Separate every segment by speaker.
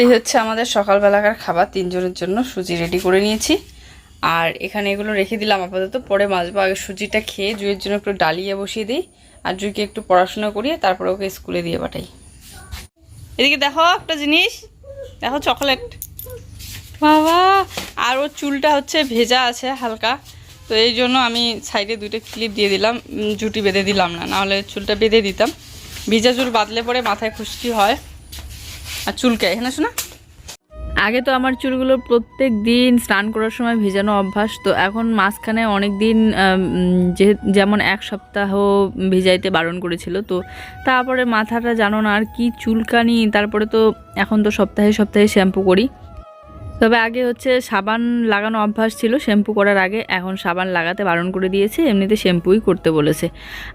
Speaker 1: এই হচ্ছে আমাদের সকালবেলাকার খাবার। তিনজনের জন্য সুজি রেডি করে নিয়েছি। আর এখানে এগুলো রেখে দিলাম আপাতত। পরে মাজবো আগে সুজিটা খেয়ে জুয়ের জন্য একটু ডালিয়া বসিয়ে দিই। আর জুইকে একটু পড়াশোনা করিয়ে তারপরে ওকে স্কুলে দিয়ে পাঠাই। এদিকে দেখো একটা জিনিস। দেখো চকলেট। বাবা! আর ওর চুলটা হচ্ছে ভেজা আছে হালকা। তো এই জন্য আমি সাইডে দুটো ক্লিপ দিয়ে দিলাম। জুটি বেঁধে দিলাম না, নাহলে চুলটা বেঁধে দিতাম। ভিজা চুল বাঁধলে পরে মাথায় খুশকি হয়। আর চুলকায় হ্যাঁ শোনা। আগে তো আমার চুলগুলো প্রত্যেক দিন স্নান করার সময় ভেজানো অভ্যাস, তো এখন মাঝখানে অনেক দিন যেমন এক সপ্তাহ ভেজাইতে বারণ করেছিল, তো তারপরে মাথাটা জানো না আর কি চুলকানি, তারপরে তো এখন তো সপ্তাহে সপ্তাহে শ্যাম্পু করি। তবে আগে হচ্ছে সাবান লাগানো অভ্যাস ছিল, শ্যাম্পু করার আগে। এখন সাবান লাগাতে বারণ করে দিয়েছে, এমনিতে শ্যাম্পুই করতে বলেছে।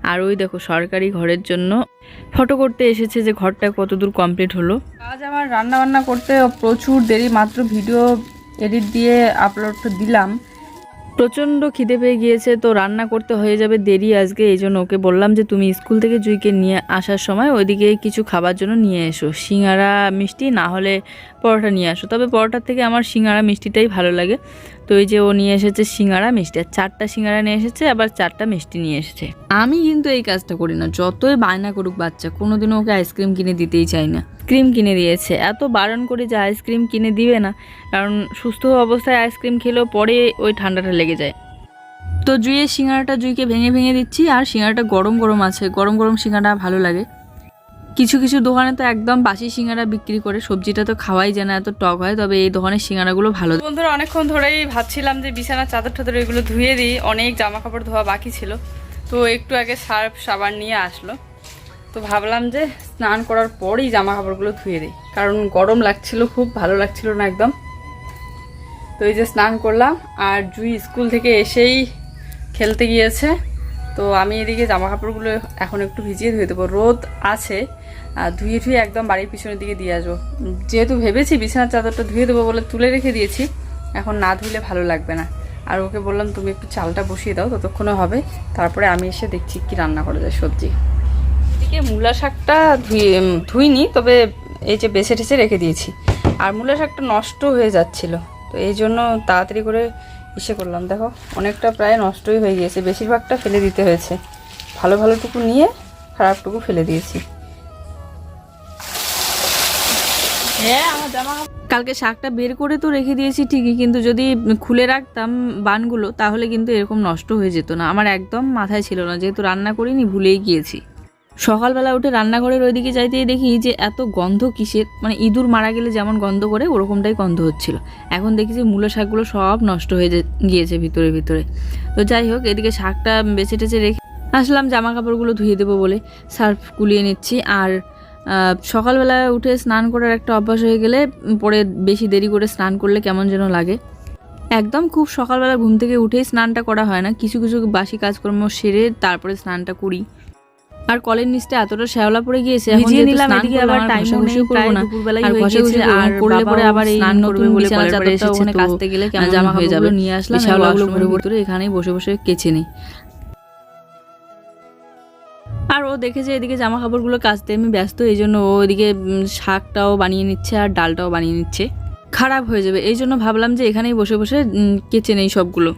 Speaker 1: আর ওই দেখো, সরকারি ঘরের জন্য ফটো করতে এসেছে যে ঘরটা কতদূর কমপ্লিট হলো। আজ আমার রান্না বান্না করতে প্রচুর দেরি, মাত্র ভিডিও এডিট দিয়ে আপলোড দিলাম। প্রচণ্ড খিদে পেয়ে গিয়েছে, তো রান্না করতে হয়ে যাবে দেরি আজকে এই জন্য ওকে বললাম যে তুমি স্কুল থেকে জুইকে নিয়ে আসার সময় ওইদিকে কিছু খাবার জন্য নিয়ে এসো। সিঙ্গারা মিষ্টি না হলে পরোটা নিয়ে আসো। তবে পরোটার থেকে আমার সিঙ্গারা মিষ্টিটাই ভালো লাগে। তো এই যে ও নিয়ে এসেছে সিঙ্গারা মিষ্টি আর চারটা সিঙ্গারা নিয়ে এসেছে আবার চারটা মিষ্টি নিয়ে এসেছে। আমি কিন্তু এই কাজটা করি না যতই বায়না করুক বাচ্চা কোনোদিনও ওকে আইসক্রিম কিনে দিতেই চাই না। ক্রিম কিনে দিয়েছে। এত বারণ করে যে আইসক্রিম কিনে দিবে না কারণ সুস্থ অবস্থায় আইসক্রিম খেলেও পরে ওই ঠান্ডাটা লেগে যায়। তো জুইয়ের সিঙ্গারাটা জুইকে ভেঙে ভেঙে দিচ্ছি আর সিঙ্গারাটা গরম গরম আছে গরম গরম সিঙ্গারা ভালো লাগে। কিছু কিছু দোকানে তো একদম বাসি সিঙ্গারা বিক্রি করে, সবজিটা তো খাওয়াই যায় না, এত টক হয়, তবে এই দোকানের সিঙ্গারাগুলো ভালো। বন্ধুরা, অনেকক্ষণ ধরেই ভাবছিলাম যে বিছানা চাদর টাদর এগুলো ধুয়ে দিই, অনেক জামা কাপড় ধোয়া বাকি ছিল। তো একটু আগে সার্ফ, সাবান নিয়ে আসলো। তো ভাবলাম যে স্নান করার পরই জামা কাপড়গুলো ধুয়ে দিই, কারণ গরম লাগছিল, খুব ভালো লাগছিল না একদম। তো এই যে স্নান করলাম, আর জুই স্কুল থেকে এসেই খেলতে গিয়েছে। তো আমি এদিকে জামা কাপড়গুলো এখন একটু ভিজিয়ে ধুয়ে দেবো। রোদ আছে ধুয়ে ধুয়ে একদম বাড়ির পিছনের দিকে দিয়ে আসব। যেহেতু ভেবেছি বিছানার চাদরটা ধুয়ে দেবো বলে তুলে রেখে দিয়েছি, এখন না ধুলে ভালো লাগবে না। আর ওকে বললাম, তুমি একটু চালটা বসিয়ে দাও ততক্ষণে হবে। তারপরে আমি এসে দেখছি কি রান্না করা যায় সবজি। এদিকে মূলা শাকটা ধুয়ে ধুইনি, তবে এই যে বেছে টেছে রেখে দিয়েছি। আর মূলা শাকটা নষ্ট হয়ে যাচ্ছিল। তো এই জন্য তাড়াতাড়ি করে ইসে করলাম। দেখো, অনেকটা প্রায় নষ্টই হয়ে গিয়েছে। বেশিরভাগটা ফেলে দিতে হয়েছে। ভালো ভালোটুকু নিয়ে খারাপটুকু ফেলে দিয়েছি। কালকে শাকটা বের করে তো রেখে দিয়েছি ঠিকই, কিন্তু যদি খুলে রাখতাম বানগুলো, তাহলে কিন্তু এরকম নষ্ট হয়ে যেত না। আমার একদম মাথায় ছিল না, যেহেতু রান্না করিনি, ভুলেই গিয়েছি। সকালবেলা উঠে রান্নাঘরের ওইদিকে যাইতেই দেখি যে এত গন্ধ কিসের মানে ইঁদুর মারা গেলে যেমন গন্ধ করে, ওরকমটাই গন্ধ হচ্ছিল। এখন দেখি যে মূলো শাকগুলো সব নষ্ট হয়ে গিয়েছে ভিতরে ভিতরে। তো যাই হোক, এদিকে শাকটা বেছে টেছে রেখে আসলাম জামা কাপড়গুলো ধুয়ে দেবো বলে। সার্ফ কুলিয়ে নিচ্ছি, আর সকালবেলা উঠে স্নান করার একটা অভ্যাস হয়ে গেলে পরে বেশি দেরি করে স্নান করলে কেমন যেন লাগে। একদম খুব সকালবেলা ঘুম থেকে উঠেই স্নানটা করা হয় না। কিছু কিছু বাসি কাজকর্ম সেরে তারপরে স্নানটা করি। আর কলের নিচটা এতটা শ্যাওলা পড়ে গিয়েছে
Speaker 2: ভিজিয়ে নিলাম, এদিকে আবার নেই, প্রায়। হয়ে
Speaker 1: আর করলে পরে আবার এই
Speaker 2: স্নান
Speaker 1: নতুন
Speaker 2: বলে কলের পাড়ে এসেছে,
Speaker 1: ওখানে
Speaker 2: তো
Speaker 1: কাচতে গেলে কেমন
Speaker 2: জামা
Speaker 1: হয়ে যাবে।
Speaker 2: নিয়ে আসলাম,
Speaker 1: শ্যাওলাগুলো ঘরে এখানেই বসে বসে কেচে নিই। আর ও দেখেছে এদিকে জামা কাপড়গুলো কাচতে আমি ব্যস্ত, এই জন্য ও এদিকে শাকটাও বানিয়ে নিচ্ছে আর ডালটাও বানিয়ে নিচ্ছে। খারাপ হয়ে যাবে, এই জন্য ভাবলাম যে এখানেই বসে বসে কেচে নেই সবগুলো।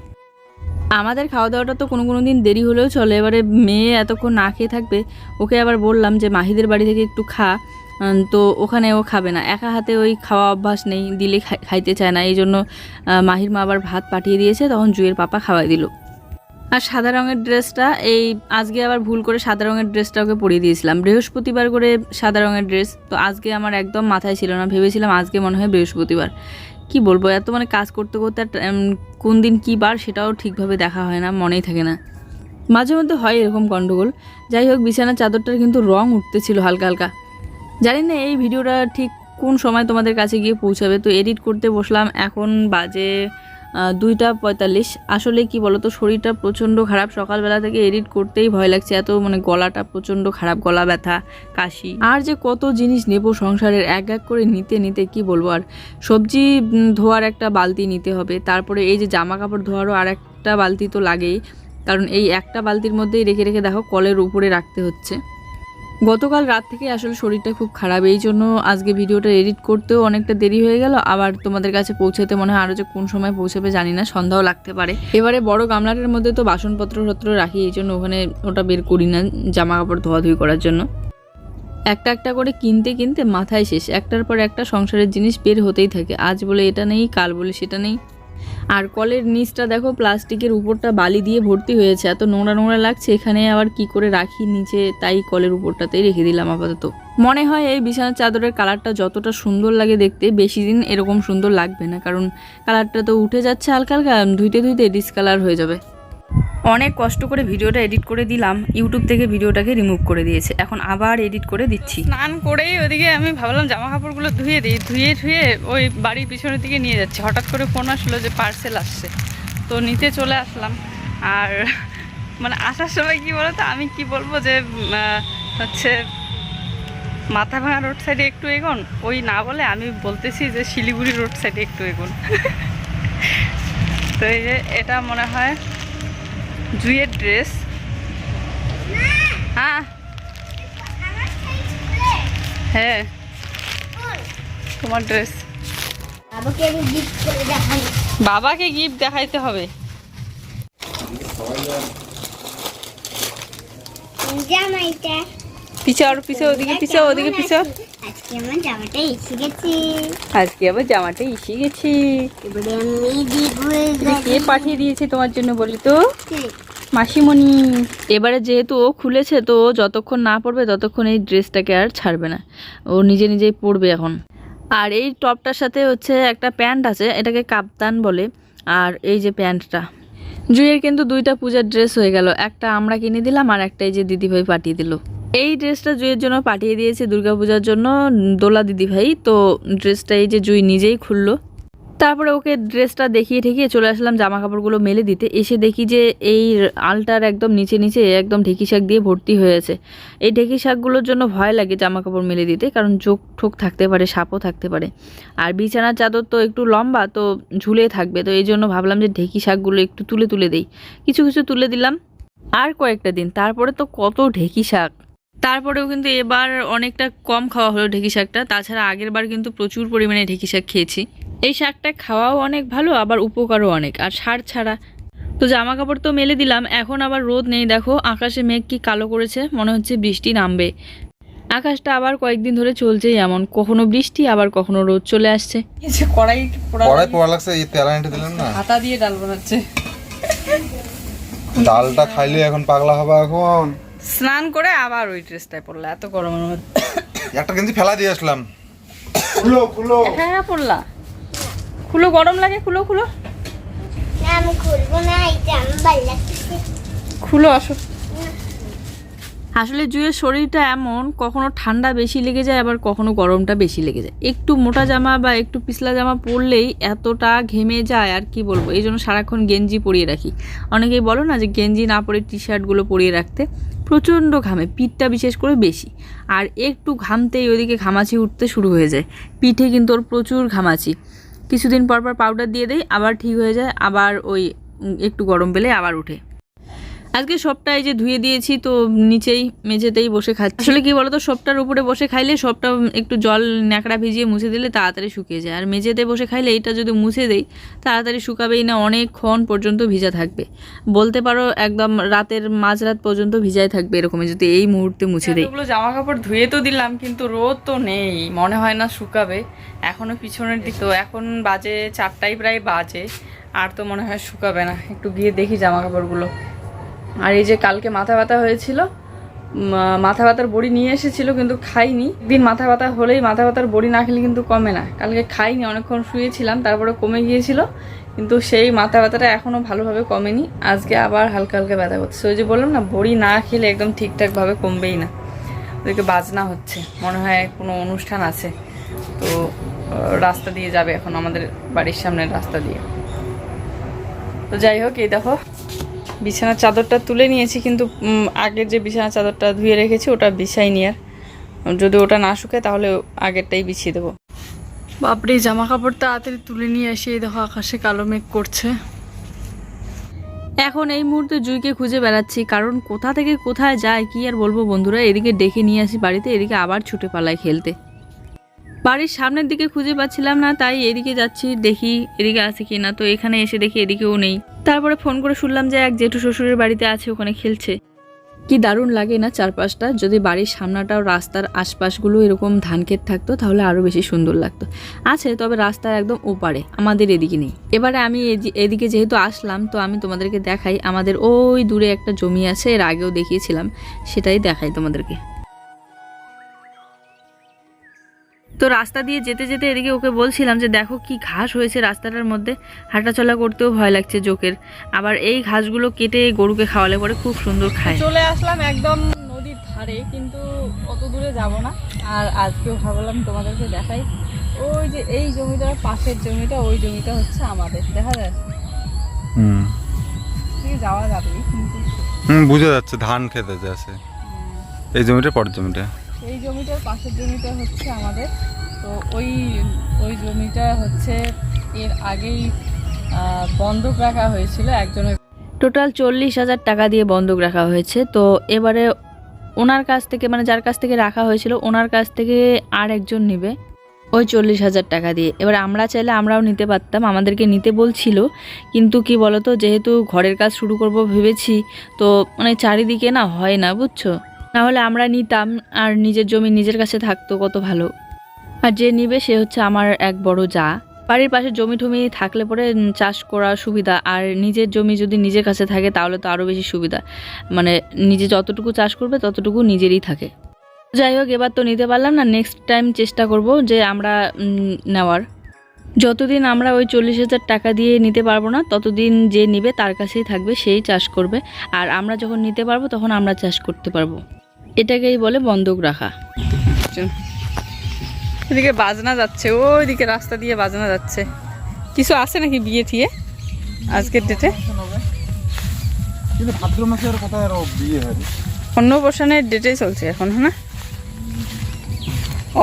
Speaker 1: আমাদের খাওয়া দাওয়াটা তো কোনো কোনো দিন দেরি হলেও চলে, এবারে মেয়ে এতক্ষণ না খেয়ে থাকবে, ওকে আবার বললাম যে মাহিদের বাড়ি থেকে একটু খা তো ওখানে ও খাবে না। একা হাতে ওই খাওয়া অভ্যাস নেই, দিলে খাইতে চায় না, এই জন্য মাহির মা আবার ভাত পাঠিয়ে দিয়েছে, তখন জুয়ের পাপা খাওয়াই দিল। আর সাদা রঙের ড্রেসটা, এই আজকে আবার ভুল করে সাদা রঙের ড্রেসটা ওকে পরিয়ে দিয়েছিলাম। বৃহস্পতিবার করে সাদা রঙের ড্রেস, তো আজকে আমার একদম মাথায় ছিল না। ভেবেছিলাম আজকে মনে হয় বৃহস্পতিবার। কি বলব, এত মানে কাজ করতে করতে কোন দিন কী বার সেটাও ঠিকভাবে দেখা হয় না, মনেই থাকে না। মাঝে মধ্যে হয় এরকম গণ্ডগোল যাই হোক, বিছানার চাদরটার কিন্তু রং উঠতেছিল হালকা হালকা। জানি না এই ভিডিওটা ঠিক কোন সময় তোমাদের কাছে গিয়ে পৌঁছাবে, তো এডিট করতে বসলাম। এখন বাজে দুইটা পঁয়তাল্লিশ। আসলে কি বলতো, শরীরটা প্রচণ্ড খারাপ। সকালবেলা থেকে এডিট করতেই ভয় লাগছে, এত মানে গলাটা প্রচণ্ড খারাপ, গলা ব্যথা, কাশি। আর যে কত জিনিস নেব সংসারের এক এক করে নিতে নিতে কি বলব? আর সবজি ধোয়ার একটা বালতি নিতে হবে। তারপরে এই যে জামা কাপড় ধোয়ারও আর একটা বালতি তো লাগেই। কারণ এই একটা বালতির মধ্যেই রেখে রেখে দেখো কলের উপরে রাখতে হচ্ছে। গতকাল রাত থেকে আসলে শরীরটা খুব খারাপ, এই জন্য আজকে ভিডিওটা এডিট করতেও অনেকটা দেরি হয়ে গেল। আবার তোমাদের কাছে পৌঁছাতে মনে হয় আরও যে কোন সময় পৌঁছাবে জানি না, সন্ধ্যাও লাগতে পারে। এবারে বড় গামলাটার মধ্যে তো বাসনপত্র টত্র রাখি, এই জন্য ওখানে ওটা বের করি না জামা কাপড় ধোয়াধুয়ি করার জন্য। একটা একটা করে কিনতে কিনতে মাথায় শেষ, একটার পর একটা সংসারের জিনিস বের হতেই থাকে। আজ বলে এটা নেই, কাল বলে সেটা নেই। আর কলের নিচটা দেখো, প্লাস্টিকের উপরটা বালি দিয়ে ভর্তি হয়েছে। এত নোংরা নোংরা লাগছে, এখানে আবার কি করে রাখি নিচে, তাই কলের উপরটাতেই রেখে দিলাম আপাতত। মনে হয় এই বিছানার চাদরের কালারটা যতটা সুন্দর লাগে দেখতে, বেশি দিন এরকম সুন্দর লাগবে না, কারণ কালারটা তো উঠে যাচ্ছে হালকা হালকা, ধুইতে ধুইতে ডিসকালার হয়ে যাবে। অনেক কষ্ট করে ভিডিওটা এডিট করে দিলাম, ইউটিউব থেকে ভিডিওটাকে রিমুভ করে দিয়েছে। এখন আবার এডিট করে দিচ্ছি। স্নান করেই ওদিকে আমি ভাবলাম জামা কাপড়গুলো ধুয়ে দিই, ধুয়ে ধুয়ে ওই বাড়ির পিছনের দিকে নিয়ে যাচ্ছি। হঠাৎ করে ফোন আসলো যে পার্সেল আসছে। তো নিতে চলে আসলাম। আর মানে আসার সময় কি বলতো, আমি কি বলব যে হচ্ছে মাথা ভাঙা রোড সাইডে একটু এগোন, ওই না বলে আমি বলতেছি যে শিলিগুড়ি রোড সাইডে একটু এগোন। তো এই যে এটা মনে হয় জুয়ের ড্রেস। হ্যাঁ। হ্যাঁ। তোমার ড্রেস।
Speaker 2: বাবাকে গিফট
Speaker 1: বাবাকে গিফট দেখাইতে হবে।
Speaker 2: জামাইটা
Speaker 1: পিছে আর পিছে ওদিকে ওদিকে পিছে
Speaker 2: আজকে আমার জামাটা গেছে
Speaker 1: আজকে জামাটা গেছি।
Speaker 2: এবারে আমি দিব
Speaker 1: কে পাঠিয়ে দিয়েছে তোমার জন্য বলি তো? মাসিমণি। এবারে যেহেতু ও খুলেছে, তো যতক্ষণ না পড়বে ততক্ষণ এই ড্রেসটাকে আর ছাড়বে না। ও নিজে নিজেই পরবে এখন। আর এই টপটার সাথে হচ্ছে একটা প্যান্ট আছে, এটাকে কাপ্তান বলে। আর এই যে প্যান্টটা জুয়ের কিন্তু দুইটা পূজার ড্রেস হয়ে গেল। একটা আমরা কিনে দিলাম আর একটা এই যে দিদিভাই পাঠিয়ে দিল। এই ড্রেসটা জুয়ের জন্য পাঠিয়ে দিয়েছে দুর্গাপূজার জন্য দোলা দিদিভাই। তো ড্রেসটা এই যে জুই নিজেই খুললো। তারপরে ওকে ড্রেসটা দেখিয়ে ঠেকিয়ে চলে আসলাম জামা কাপড়গুলো মেলে দিতে। এসে দেখি যে এই আলটার একদম নিচে নিচে একদম ঢেকি শাক দিয়ে ভর্তি হয়েছে। এই ঢেকি শাকগুলোর জন্য ভয় লাগে জামা কাপড় মেলে দিতে, কারণ চোখ ঠোক থাকতে পারে, সাপও থাকতে পারে। আর বিছানার চাদর তো একটু লম্বা, তো ঝুলে থাকবে। তো এই জন্য ভাবলাম যে ঢেকি শাকগুলো একটু তুলে তুলে দেই। কিছু কিছু তুলে দিলাম আর কয়েকটা দিন। তারপরে তো কত ঢেকি শাক। তারপরেও কিন্তু এবার অনেকটা কম খাওয়া হলো ঢেকি শাকটা। তাছাড়া আগের বার কিন্তু প্রচুর পরিমাণে ঢেকি শাক খেয়েছি। এই শাকটা খাওয়াও অনেক ভালো আবার উপকারও অনেক আর সার ছাড়া। তো জামা কাপড় তো মেলে দিলাম এখন আবার রোদ নেই দেখো আকাশে মেঘ কি কালো করেছে মনে হচ্ছে বৃষ্টি নামবে। আকাশটা আবার কয়েকদিন ধরে চলছেই এমন কখনো বৃষ্টি আবার কখনো রোদ চলে আসছে। কড়াই
Speaker 3: কড়াই পোড়া লাগছে এই তেল আনতে দিলেন না?
Speaker 1: হাতা দিয়ে ডাল বানাচ্ছে।
Speaker 3: ডালটা খাইলে এখন পাগলা হবে এখন।
Speaker 1: স্নান করে আবার ওই ড্রেসটায় পড়লা এত গরমের মধ্যে।
Speaker 3: একটা গেঞ্জি ফেলা দিয়ে আসলাম। খুলো খুলো।
Speaker 1: হ্যাঁ পড়লা খুলো গরম লাগে খুলো খুলো।
Speaker 2: না আমি খুলবো না এটা আমি ভালো
Speaker 1: খুলো আসো। আসলে জুয়ের শরীরটা এমন, কখনো ঠান্ডা বেশি লেগে যায়, আবার কখনো গরমটা বেশি লেগে যায়। একটু মোটা জামা বা একটু পিছলা জামা পরলেই এতটা ঘেমে যায়, আর কি বলব? এই জন্য সারাক্ষণ গেঞ্জি পরিয়ে রাখি। অনেকেই বলো না যে গেঞ্জি না পরে টি শার্টগুলো পরিয়ে রাখতে প্রচণ্ড ঘামে, পিঠটা বিশেষ করে বেশি। আর একটু ঘামতেই ওইদিকে ঘামাচি উঠতে শুরু হয়ে যায়। পিঠে কিন্তু ওর প্রচুর ঘামাচি। কিছুদিন পর পর পাউডার দিয়ে দেই, আবার ঠিক হয়ে যায়, আবার ওই একটু গরম পেলে আবার উঠে। আজকে সবটা এই যে ধুয়ে দিয়েছি তো নিচেই মেঝেতেই বসে খাচ্ছি। আসলে কি বলতো সবটার উপরে বসে খাইলে সবটা একটু জল ন্যাকড়া ভিজিয়ে মুছে দিলে তাড়াতাড়ি শুকিয়ে যায়। আর মেঝেতে বসে খাইলে এটা যদি মুছে দেই তাড়াতাড়ি শুকাবেই না অনেকক্ষণ পর্যন্ত ভিজা থাকবে। বলতে পারো একদম রাতের মাঝরাত পর্যন্ত ভিজাই থাকবে এরকম যদি এই মুহূর্তে মুছে দেই। জামা কাপড় ধুয়ে তো দিলাম কিন্তু রোদ তো নেই মনে হয় না শুকাবে। এখনও পিছনের দিক তো এখন বাজে চারটাই প্রায় বাজে আর তো মনে হয় শুকাবে না। একটু গিয়ে দেখি জামা কাপড়গুলো আর এই যে কালকে মাথা ব্যথা হয়েছিল মাথা ব্যথার বড়ি নিয়ে এসেছিল কিন্তু খাইনি। দিন মাথা ব্যথা হলেই মাথা ব্যথার বড়ি না খেলে কিন্তু কমে না। কালকে খাইনি, অনেকক্ষণ শুয়েছিলাম, তারপরে কমে গিয়েছিল, কিন্তু সেই মাথা ব্যথাটা এখনও ভালোভাবে কমেনি। আজকে আবার হালকা হালকা ব্যথা করছে। ওই যে বললাম না, বড়ি না খেলে একদম ঠিকঠাকভাবে কমবেই না। ওদেরকে বাজনা হচ্ছে, মনে হয় কোনো অনুষ্ঠান আছে। তো রাস্তা দিয়ে যাবে এখন আমাদের বাড়ির সামনের রাস্তা দিয়ে। তো যাই হোক, এই দেখো। বিছানার চাদরটা তুলে নিয়েছি কিন্তু আগের যে বিছানার চাদরটা ধুয়ে রেখেছি ওটা বিছাইনি আর। যদি ওটা না শুকায় তাহলে আগেরটাই বিছিয়ে দেবো। বাপরে জামা কাপড় তাড়াতাড়ি তুলে নিয়ে এসে এই দেখো আকাশে কালো মেঘ করছে। এখন এই মুহূর্তে জুইকে খুঁজে বেড়াচ্ছি কারণ কোথা থেকে কোথায় যায় কি আর বলব বন্ধুরা? এদিকে ডেকে নিয়ে আসি বাড়িতে এদিকে আবার ছুটে পালায় খেলতে। বাড়ির সামনের দিকে খুঁজে পাচ্ছিলাম না, তাই এদিকে যাচ্ছি, দেখি এদিকে আছে কি না। তো এখানে এসে দেখি এদিকেও নেই। তারপরে ফোন করে শুনলাম যে এক জেঠু শ্বশুরের বাড়িতে আছে, ওখানে খেলছে। কি দারুণ লাগে না চারপাশটা? যদি বাড়ির সামনাটাও রাস্তার আশপাশগুলো এরকম ধান ক্ষেত থাকতো, তাহলে আরও বেশি সুন্দর লাগতো। আছে, তবে রাস্তার একদম ওপারে, আমাদের এদিকে নেই। এবারে আমি এদি- এদিকে যেহেতু আসলাম, তো আমি তোমাদেরকে দেখাই, আমাদের ওই দূরে একটা জমি আছে, এর আগেও দেখিয়েছিলাম, সেটাই দেখাই তোমাদেরকে। তো রাস্তা দিয়ে যেতে যেতে এদিকে ওকে বলছিলাম যে দেখো কি ঘাস হয়েছে রাস্তাটার মধ্যে। হাঁটাচলা করতেও ভয় লাগছে জোকের। আবার এই ঘাসগুলো কেটে গরুকে খাওয়ালে পরে খুব সুন্দর খায়। চলে আসলাম একদম নদীর ধারে কিন্তু অত দূরে যাব না। আর আজকেও ভাবলাম তোমাদেরকে দেখাই। ওই যে এই জমিটা পাশের জমিটা ওই জমিটা হচ্ছে আমাদের দেখা যায়?
Speaker 3: হুম।
Speaker 1: ঠিক যাওয়া যাবে কিন্তু
Speaker 3: হুম বুঝা যাচ্ছে ধান খেতে যাচ্ছে। এই জমিটা পরের জমিটা।
Speaker 1: এই জমিটার পাশের জমিটা হচ্ছে আমাদের। তো ওই ওই জমিটা হচ্ছে এর আগেই বন্ধক রাখা হয়েছিল একজনের। টোটাল চল্লিশ হাজার টাকা দিয়ে বন্ধক রাখা হয়েছে। তো এবারে ওনার কাছ থেকে মানে যার কাছ থেকে রাখা হয়েছিল, ওনার কাছ থেকে আর একজন নেবে। ওই চল্লিশ হাজার টাকা দিয়ে। এবার আমরা চাইলে আমরাও নিতে পারতাম, আমাদেরকে নিতে বলছিল। কিন্তু কি বলতো, যেহেতু ঘরের কাজ শুরু করব ভেবেছি, তো মানে চারিদিকে না হয় না, বুঝছ? নাহলে আমরা নিতাম আর নিজের জমি নিজের কাছে থাকতো কত ভালো। আর যে নিবে সে হচ্ছে আমার এক বড় যা। বাড়ির পাশে জমি টমি থাকলে পরে চাষ করা সুবিধা, আর নিজের জমি যদি নিজের কাছে থাকে তাহলে তো আরও বেশি সুবিধা। মানে নিজে যতটুকু চাষ করবে ততটুকু নিজেরই থাকে। যাই হোক, এবার তো নিতে পারলাম না নেক্সট টাইম চেষ্টা করব যে আমরা নেওয়ার। যতদিন আমরা ওই চল্লিশ হাজার টাকা দিয়ে নিতে পারব না, ততদিন যে নিবে তার কাছেই থাকবে, সেই চাষ করবে। আর আমরা যখন নিতে পারব তখন আমরা চাষ করতে পারব। এটাকেই বলে বন্ধক রাখা। এদিকে বাজনা যাচ্ছে, ওইদিকে রাস্তা দিয়ে বাজনা যাচ্ছে। কিছু আছে নাকি বিয়ে থিয়ে আজকের ডেটে অন্নপ্রাশনের ডেটেই চলছে এখন হ্যাঁ না?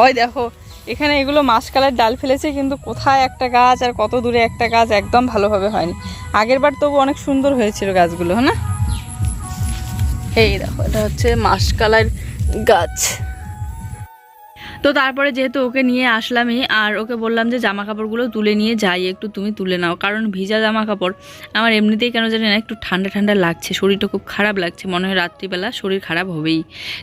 Speaker 1: ওই দেখো, এখানে এগুলো মাসকালের ডাল ফেলেছে, কিন্তু কোথায় একটা গাছ আর কত দূরে একটা গাছ একদম ভালোভাবে হয়নি। আগের বার তবু অনেক সুন্দর হয়েছিল গাছগুলো হ্যাঁ এই দেখো, এটা হচ্ছে মাসকালের গাছ। তো তারপরে যেহেতু ওকে নিয়ে আসলামই, আর ওকে বললাম যে জামা কাপড়গুলো তুলে নিয়ে যাই, একটু তুমি তুলে নাও, কারণ ভিজা জামা কাপড় আমার এমনিতেই কেন জানি না একটু ঠান্ডা ঠান্ডা লাগছে, শরীরটা খুব খারাপ লাগছে, মনে হয় রাত্রিবেলা শরীর খারাপ হবেই।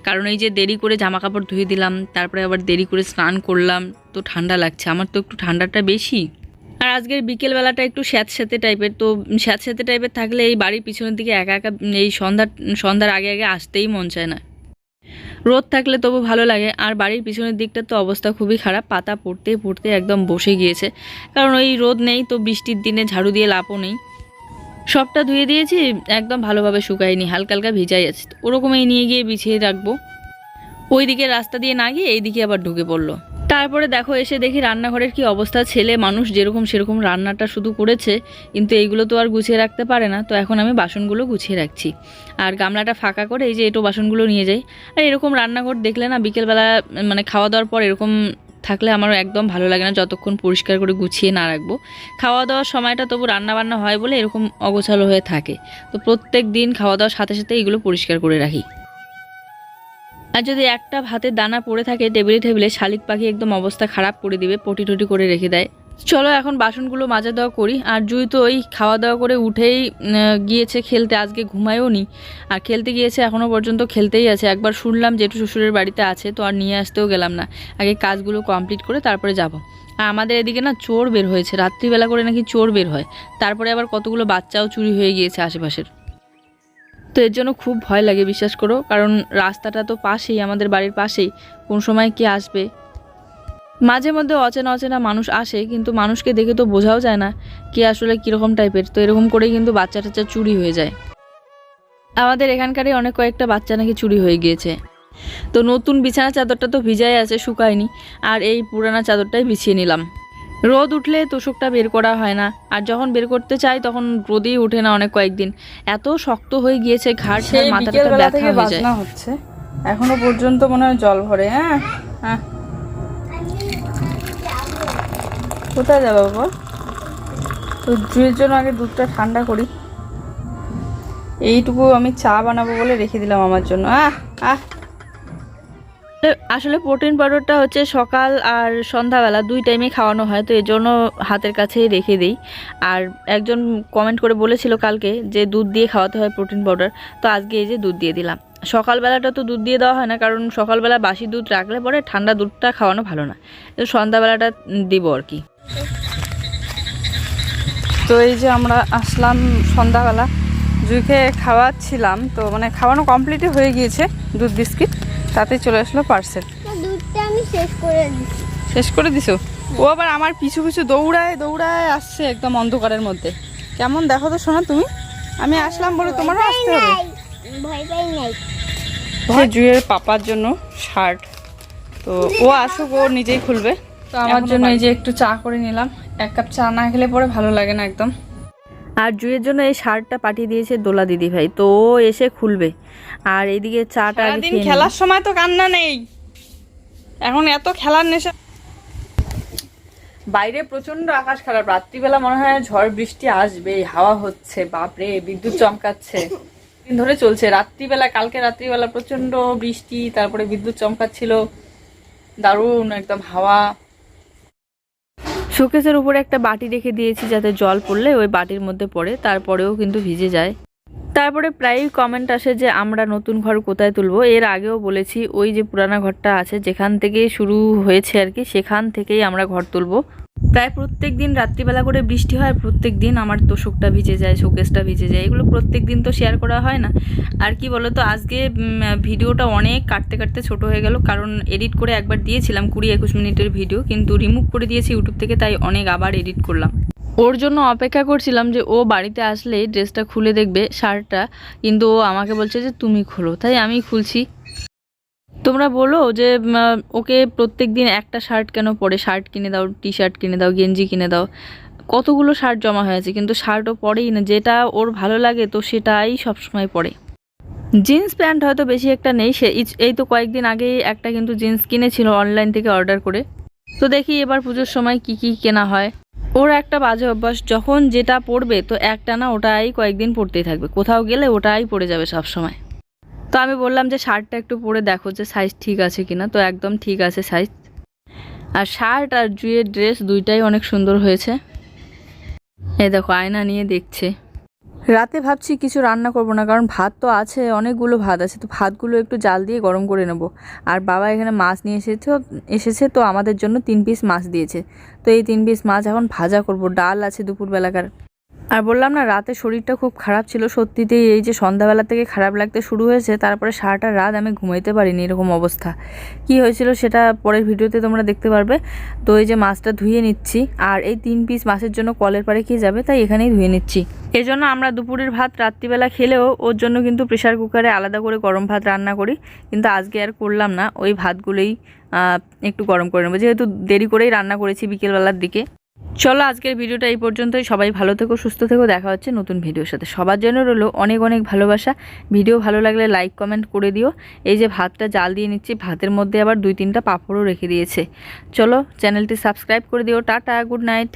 Speaker 1: কারণ এই যে দেরি করে জামা কাপড় ধুয়ে দিলাম, তারপরে আবার দেরি করে স্নান করলাম, তো ঠান্ডা লাগছে, আমার তো একটু ঠান্ডাটা বেশি। আর আজকের বিকেলবেলাটা একটু স্যাঁতস্যাঁতে টাইপের, তো স্যাঁতস্যাঁতে টাইপের থাকলে এই বাড়ির পিছনের দিকে একা একা এই সন্ধ্যার সন্ধ্যার আগে আগে আসতেই মন চায় না। রোদ থাকলে তবু ভালো লাগে, আর বাড়ির পিছনের দিকটা তো অবস্থা খুবই খারাপ, পাতা পড়তে পড়তে একদম বসে গিয়েছে। কারণ ওই রোদ নেই, তো বৃষ্টির দিনে ঝাড়ু দিয়ে লাভও নেই। সবটা ধুয়ে দিয়েছি, একদম ভালোভাবে শুকায়নি, হালকা হালকা ভিজাই আছে। ওরকমই নিয়ে গিয়ে বিছিয়ে রাখব। ওই দিকে রাস্তা দিয়ে না গিয়ে এই দিকে আবার ঢুকে পড়ল। তারপরে দেখো এসে দেখি রান্নাঘরের কি অবস্থা। ছেলে, মানুষ যেরকম সেরকম রান্নাটা শুধু করেছে, কিন্তু এইগুলো তো আর গুছিয়ে রাখতে পারে না। তো এখন আমি বাসনগুলো গুছিয়ে রাখছি। আর গামলাটা ফাঁকা করে এই যে এটো বাসনগুলো নিয়ে যাই। আর এরকম রান্নাঘর দেখলে না বিকেলবেলা মানে খাওয়া দাওয়ার পর এরকম থাকলে আমার একদম ভালো লাগে না, যতক্ষণ পরিষ্কার করে গুছিয়ে না রাখব। খাওয়া দাওয়ার সময়টা তবু রান্না বান্না হয় বলে এরকম অগোছালো হয়ে থাকে। তো প্রত্যেক দিন খাওয়া দাওয়ার সাথে সাথে এগুলো পরিষ্কার করে রাখি। আর যদি একটা ভাতের দানা পড়ে থাকে টেবিলে টেবিলে, শালিক পাখি একদম অবস্থা খারাপ করে দিবে, পটি টটি করে রেখে দেয়। চলো এখন বাসনগুলো মাজা দেওয়া করি। আর জুই তো ওই খাওয়া দাওয়া করে উঠেই গিয়েছে খেলতে, আজকে ঘুমায়ও নি। আর খেলতে গিয়েছে এখনও পর্যন্ত খেলতেই আছে। একবার শুনলাম জেঠু শ্বশুরের বাড়িতে আছে, তো আর নিয়ে আসতেও গেলাম না। আগে কাজগুলো কমপ্লিট করে তারপরে যাব। আর আমাদের এদিকে না চোর বের হয়েছে। রাত্রিবেলা করে নাকি চোর বের হয়। তারপরে আবার কতগুলো বাচ্চাও চুরি হয়ে গিয়েছে আশেপাশের। তো এর জন্য খুব ভয় লাগে, বিশ্বাস করো। কারণ রাস্তাটা তো পাশেই, আমাদের বাড়ির পাশেই। কোন সময় কে আসবে? মাঝে মধ্যে অচেনা অচেনা মানুষ আসে, কিন্তু মানুষকে দেখে তো বোঝাও যায় না কে আসলে কীরকম টাইপের। তো এরকম করেই কিন্তু বাচ্চা টাচ্চা চুরি হয়ে যায়। আমাদের এখানকারই অনেক কয়েকটা বাচ্চা নাকি চুরি হয়ে গিয়েছে। তো নতুন বিছানা চাদরটা তো ভিজাই আছে, শুকায়নি। আর এই পুরানা চাদরটাই বিছিয়ে নিলাম। রোদ উঠলে তোষকটা বের করা হয় না। আর যখন বের করতে চাই তখন রোদেই ওঠে না অনেক কয়েকদিন। এত শক্ত হয়ে গিয়েছে ঘাট মাথাটা ব্যথা হয়ে যায়।
Speaker 4: হচ্ছে। এখনও পর্যন্ত মনে হয় জল ভরে হ্যাঁ? হ্যাঁ। কোথায় যাব বাবা তো জুয়ের জন্য আগে দুধটা ঠান্ডা করি। এইটুকু আমি চা বানাবো বলে রেখে দিলাম আমার জন্য। আহ আহ।
Speaker 1: আসলে প্রোটিন পাউডারটা হচ্ছে সকাল আর সন্ধ্যাবেলা দুই টাইমে খাওয়ানো হয়, তো এই জন্য হাতের কাছেই রেখে দিই। আর একজন কমেন্ট করে বলেছিল কালকে যে দুধ দিয়ে খাওয়াতে হয় প্রোটিন পাউডার, তো আজকে এই যে দুধ দিয়ে দিলাম। সকালবেলাটা তো দুধ দিয়ে দেওয়া হয় না, কারণ সকালবেলা বাসি দুধ রাখলে পরে ঠান্ডা দুধটা খাওয়ানো ভালো না। তো সন্ধ্যাবেলাটা দিব আর কি।
Speaker 4: তো এই যে আমরা আসলাম সন্ধ্যাবেলা, জুইকে খাওয়াচ্ছিলাম, তো মানে খাওয়ানো কমপ্লিটই হয়ে গিয়েছে দুধ বিস্কিট। তাতে চলে আসলো পার্সেল
Speaker 2: দুধটা আমি শেষ করে
Speaker 4: শেষ করে দিছো? ও আবার আমার পিছু পিছু দৌড়ায় দৌড়ায় আসছে একদম অন্ধকারের মধ্যে। কেমন দেখো তো শোনা তুমি? আমি আসলাম বলে তোমারও আসতে হবে?
Speaker 2: নাই, ভয় পাই নাই।
Speaker 4: সে জুয়ের পাপার জন্য শার্ট। তো ও আসুক ও নিজেই খুলবে। তো আমার জন্য এই যে একটু চা করে নিলাম। এক কাপ চা না খেলে পরে ভালো লাগে না একদম।
Speaker 1: আর জুয়ের জন্য এই শার্টটা পাঠিয়ে দিয়েছে দোলা দিদি ভাই তো ও এসে খুলবে। আর এইদিকে চাটা
Speaker 4: সারাদিন খেলার সময় তো কান্না নেই। এখন এত খেলার নেশা। বাইরে প্রচণ্ড আকাশ খারাপ। রাত্রিবেলা মনে হয় ঝড় বৃষ্টি আসবে হাওয়া হচ্ছে বাপরে বিদ্যুৎ চমকাচ্ছে। দিন ধরে চলছে। রাত্রিবেলা কালকে রাত্রিবেলা প্রচণ্ড বৃষ্টি তারপরে বিদ্যুৎ চমকাচ্ছিল। দারুণ একদম হাওয়া।
Speaker 1: শোকেসের উপরে একটা বাটি রেখে দিয়েছি যাতে জল পড়লে ওই বাটির মধ্যে পড়ে, তারপরেও কিন্তু ভিজে যায়। তারপরে প্রায়ই কমেন্ট আসে যে, আমরা নতুন ঘর কোথায় তুলবো? এর আগেও বলেছি, ওই যে পুরানা ঘরটা আছে, যেখান থেকে শুরু হয়েছে আর কি, সেখান থেকেই আমরা ঘর তুলবো। প্রায় প্রত্যেক দিন রাত্রিবেলা করে বৃষ্টি হয়, প্রত্যেক দিন আমার তোষকটা ভিজে যায়, শোকেসটা ভিজে যায়। এগুলো প্রত্যেক দিন তো শেয়ার করা হয় না। আর কি বলতো, আজকে ভিডিওটা অনেক কাটতে কাটতে ছোট হয়ে গেল, কারণ এডিট করে একবার দিয়েছিলাম কুড়ি একুশ মিনিটের ভিডিও কিন্তু রিমুভ করে দিয়েছি ইউটিউব থেকে, তাই অনেক আবার এডিট করলাম। ওর জন্য অপেক্ষা করছিলাম যে ও বাড়িতে আসলেই ড্রেসটা খুলে দেখবে, শার্টটা, কিন্তু ও আমাকে বলছে যে, তুমি খোলো। তাই আমি খুলছি। তোমরা বলো যে ওকে প্রত্যেক দিন একটা শার্ট কেন পরে? শার্ট কিনে দাও টি শার্ট কিনে দাও, গেঞ্জি কিনে দাও। কতগুলো শার্ট জমা হয়েছে, কিন্তু শার্টও পরেই না। যেটা ওর ভালো লাগে, তো সেটাই সবসময় পরে। জিন্স প্যান্ট হয়তো বেশি একটা নেই, সে এই তো কয়েকদিন আগেই একটা কিন্তু জিন্স কিনেছিল অনলাইন থেকে অর্ডার করে। তো দেখি এবার পুজোর সময় কি কি কেনা হয়। ওর একটা বাজে অভ্যাস, যখন যেটা পড়বে তো একটা না ওটাই কয়েকদিন পড়তেই থাকবে। কোথাও গেলে ওটাই পড়ে যাবে সব সময় আমি বললাম যে শার্টটা একটু পরে দেখো যে সাইজ ঠিক আছে কিনা। তো একদম ঠিক আছে সাইজ আর শার্ট আর জুয়ের ড্রেস দুইটাই অনেক সুন্দর হয়েছে। এই দেখো, আয়না নিয়ে দেখছে। রাতে ভাবছি কিছু রান্না করব না, কারণ ভাত তো আছে, অনেকগুলো ভাত আছে, তো ভাতগুলো একটু জাল দিয়ে গরম করে নেব। আর বাবা এখানে মাছ নিয়ে এসেছে এসেছে তো আমাদের জন্য তিন পিস মাছ দিয়েছে। তো এই তিন পিস মাছ এখন ভাজা করব, ডাল আছে দুপুরবেলাকার। আর বললাম না, রাতে শরীরটা খুব খারাপ ছিল। সত্যিতেই এই যে সন্ধ্যাবেলা থেকে খারাপ লাগতে শুরু হয়েছে, তারপরে সারাটা রাত আমি ঘুমাইতে পারিনি এরকম অবস্থা। কি হয়েছিল সেটা পরের ভিডিওতে তোমরা দেখতে পারবে। তো এই যে মাছটা ধুয়ে নিচ্ছি, আর এই তিন পিস মাছের জন্য কলের পাড়ে কি যাবে তাই এখানেই ধুয়ে নিচ্ছি। এজন্য আমরা দুপুরের ভাত রাত্রিবেলা খেলেও ওর জন্য কিন্তু প্রেশার কুকারে আলাদা করে গরম ভাত রান্না করি। কিন্তু আজকে আর করলাম না, ওই ভাতগুলোই একটু গরম করে নেব। যেহেতু দেরি করেই রান্না করেছি বিকেলবেলার দিকে। চলো আজকের ভিডিওটা এই পর্যন্তই। সবাই ভালো থেকো, সুস্থ থেকো। দেখা হচ্ছে নতুন ভিডিওর সাথে। সবার জন্য রইল অনেক অনেক ভালোবাসা। ভিডিও ভালো লাগলে লাইক, কমেন্ট করে দিও। এই যে ভাতটা জাল দিয়ে নিচ্ছি, ভাতের মধ্যে আবার দুই তিনটা পাঁপড়ও রেখে দিয়েছে। চলো চ্যানেলটি সাবস্ক্রাইব করে দিও। Tata, good night.